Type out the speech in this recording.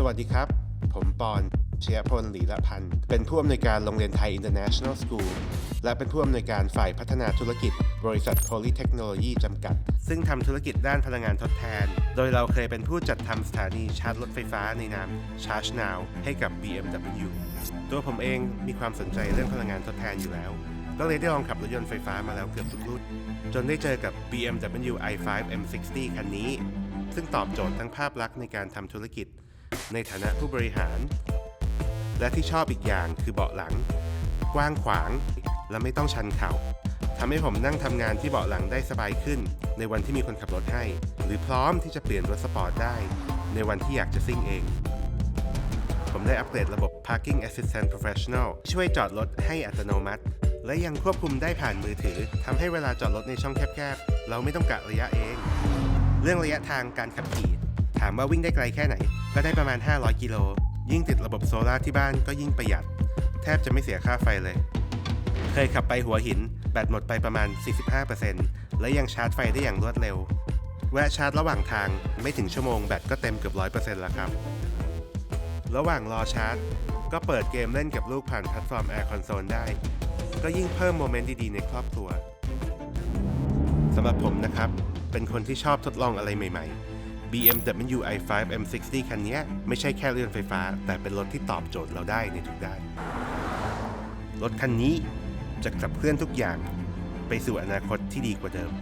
สวัสดีครับ ผมปอนเชียพลหลีละพันธ์เป็นผู้อำนวยการโรงเรียนไทย International School และเป็นผู้อำนวยการฝ่ายพัฒนาธุรกิจ บริษัท Polytechnology จำกัด ซึ่งทำธุรกิจด้านพลังงานทดแทน โดยเราเคยเป็นผู้จัดทำสถานีชาร์จรถไฟฟ้าในนาม Charge Now ให้กับ BMW ตัวผมเองมีความสนใจเรื่องพลังงานทดแทนอยู่แล้ว ก็เลยได้ลองขับรถยนต์ไฟฟ้ามาแล้วเกือบทุกรุ่น จนได้เจอกับ BMW i5 M60 คันนี้ ซึ่งตอบโจทย์ทั้งภาพลักษณ์ในการทำธุรกิจ ในฐานะผู้บริหาร และที่ชอบอีกอย่างคือเบาะหลัง กว้างขวางและไม่ต้องชันเข่าทำให้ผมนั่งทำงานที่เบาะหลังได้สบายขึ้น ในวันที่มีคนขับรถให้ หรือพร้อมที่จะเปลี่ยนรถสปอร์ตได้ ในวันที่อยากจะซิ่งเอง ผมได้อัปเกรดระบบ Parking Assistant Professional ช่วยจอดรถให้อัตโนมัติ และยังควบคุมได้ผ่านมือถือทำให้เวลาจอดรถในช่องแคบๆ เราไม่ต้องกะระยะเอง เรื่องระยะทางการขับขี่ ถามว่าวิ่งได้ไกลแค่ไหน ก็ได้ประมาณ 500 กิโล ยิ่งติดระบบโซลาร์ที่บ้านก็ยิ่งประหยัด แทบจะไม่เสียค่าไฟเลย เคยขับไปหัวหิน แบตหมดไปประมาณ 45%และยังชาร์จไฟได้อย่างรวดเร็ว แวะชาร์จระหว่างทางไม่ถึงชั่วโมงแบตก็เต็มเกือบ 100%แล้วครับ ระหว่างรอชาร์จ ก็เปิดเกมเล่นกับลูกผ่านแพลตฟอร์ม Air Console ได้ ก็ยิ่งเพิ่มโมเมนต์ดีๆในครอบครัวสำหรับผมนะครับ เป็นคนที่ชอบทดลองอะไรใหม่ ๆ BMW i5 M60 คันนี้ไม่ใช่แค่เรื่องไฟฟ้า แต่เป็นรถที่ตอบโจทย์เราได้ในทุกด้าน รถคันนี้จะขับเคลื่อนทุกอย่างไปสู่อนาคตที่ดีกว่าเดิม